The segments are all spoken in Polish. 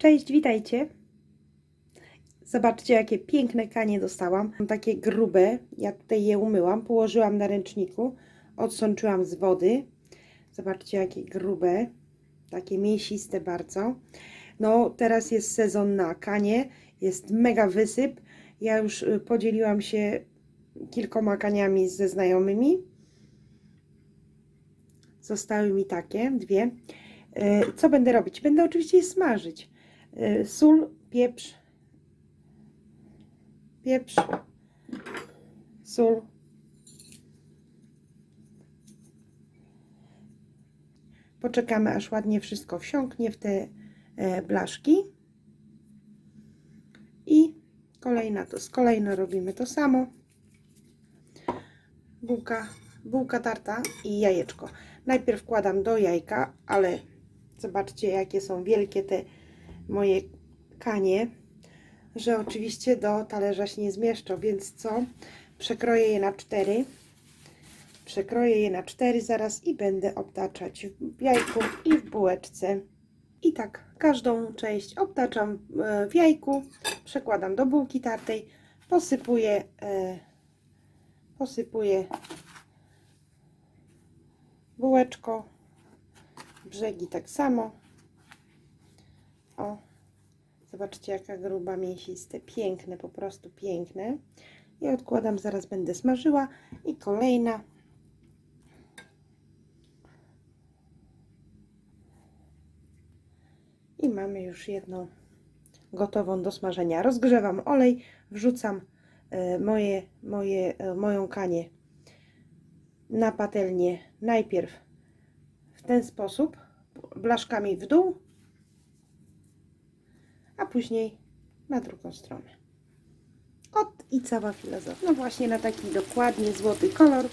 Cześć, witajcie. Zobaczcie, jakie piękne kanie dostałam. Mam Takie grube. Ja tutaj je umyłam, położyłam na ręczniku, odsączyłam z wody. Zobaczcie, jakie grube. Takie mięsiste bardzo. No, teraz jest sezon na kanie. Jest mega wysyp. Ja już y, podzieliłam się kilkoma kaniami ze znajomymi. Zostały mi takie, dwie. Y, Co będę robić? Będę oczywiście je smażyć. Y, Sól, pieprz, pieprz, sól. Poczekamy, aż ładnie wszystko wsiąknie w te e, blaszki. I kolejna to z kolejno robimy to samo. Bułka, bułka tarta i jajeczko. Najpierw wkładam do jajka, ale zobaczcie jakie są wielkie te moje kanie, że oczywiście do talerza się nie zmieszczą, więc co? Przekroję je na cztery. Przekroję je na cztery zaraz i będę obtaczać w jajku i w bułeczce. I tak każdą część obtaczam e, w jajku, przekładam do bułki tartej, posypuję, e, posypuję bułeczką, brzegi tak samo. Zobaczcie jaka gruba, mięsiste, piękne, po prostu piękne. I odkładam, zaraz będę smażyła. I kolejna. I mamy już jedną gotową do smażenia. Rozgrzewam olej, wrzucam e, moje, moje, e, moją kanię na patelnię najpierw w ten sposób, blaszkami w dół, a później na drugą stronę. Ot i cała filozofia. No właśnie na taki dokładnie złoty kolor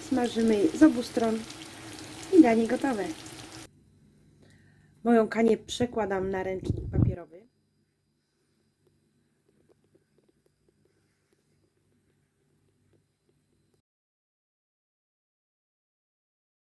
smażymy z obu stron i danie gotowe. Moją kanię przekładam na ręcznik papierowy.